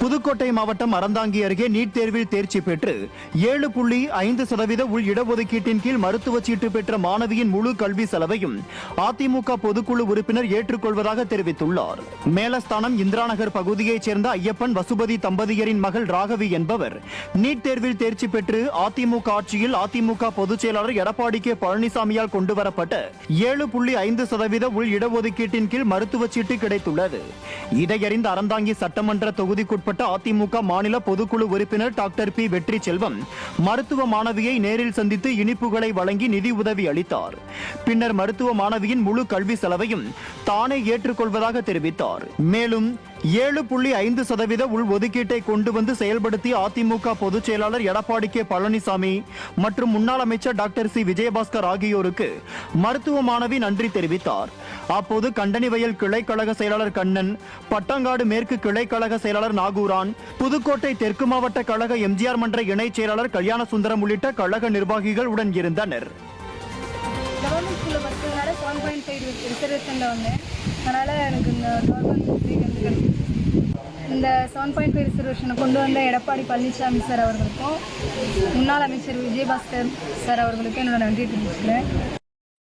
புதுக்கோட்டை மாவட்டம் அறந்தாங்கி அருகே நீட் தேர்வில் தேர்ச்சி பெற்று ஏழு புள்ளி ஐந்து சதவீத உள் இடஒதுக்கீட்டின் கீழ் மருத்துவ சீட்டு பெற்ற மாணவியின் முழு கல்வி செலவையும் அதிமுக பொதுக்குழு உறுப்பினர் ஏற்றுக்கொள்வதாக தெரிவித்துள்ளார். மேலஸ்தானம் இந்திராநகர் பகுதியைச் சேர்ந்த ஐயப்பன் வசுபதி தம்பதியரின் மகள் ராகவி என்பவர் நீட் தேர்வில் தேர்ச்சி பெற்று அதிமுக ஆட்சியில் அதிமுக பொதுச் செயலாளர் எடப்பாடி கே பழனிசாமியால் கொண்டுவரப்பட்ட ஏழு புள்ளி ஐந்து சதவீத உள் இடஒதுக்கீட்டின் கீழ் மருத்துவ சீட்டு கிடைத்துள்ளது. இதையறிந்த அறந்தாங்கி சட்டமன்ற தொகுதிக்குட்பட்ட அதிமுக மாநில பொதுக்குழு உறுப்பினர் டாக்டர் பி. வெற்றி செல்வம் மருத்துவ மாணவியை நேரில் சந்தித்து இனிப்புகளை வழங்கி நிதி உதவி அளித்தார். பின்னர் மருத்துவ மாணவியின் முழு கல்வி செலவையும் தானே ஏற்றுக்கொள்வதாக தெரிவித்தார். மேலும் ஏழு புள்ளி ஐந்து சதவீத உள் ஒதுக்கீட்டை கொண்டு வந்து செயல்படுத்திய அதிமுக பொதுச் செயலாளர் எடப்பாடி கே. பழனிசாமி மற்றும் முன்னாள் அமைச்சர் டாக்டர் சி. விஜயபாஸ்கர் ஆகியோருக்கு மருத்துவ மாணவி நன்றி தெரிவித்தார். அப்போது கண்டனிவயல் கிளை கழக செயலாளர் கண்ணன் பட்டங்காடு மேற்கு கிளை கழக செயலாளர் நாகூரான் புதுக்கோட்டை தெற்கு மாவட்ட கழக எம்ஜிஆர் மன்ற இணைச் செயலாளர் கல்யாண சுந்தரம் உள்ளிட்ட கழக நிர்வாகிகள் உடன் இருந்தனர் கவர்மெண்ட் ஸ்கூலில் செவன் பாயிண்ட் ஃபைவ் ரிசர்வேஷனில் வந்தேன் அதனால் எனக்கு இந்த கவர்மெண்ட் கிடைச்சிச்சு இந்த செவன் பாயிண்ட் ஃபைவ் ரிசர்வேஷனை கொண்டு வந்த எடப்பாடி பழனிசாமி சார் அவர்களுக்கும் முன்னாள் அமைச்சர் விஜயபாஸ்கர் சார் அவர்களுக்கும் என்னோட நன்றி தெரிவிச்சுக்கிறேன்.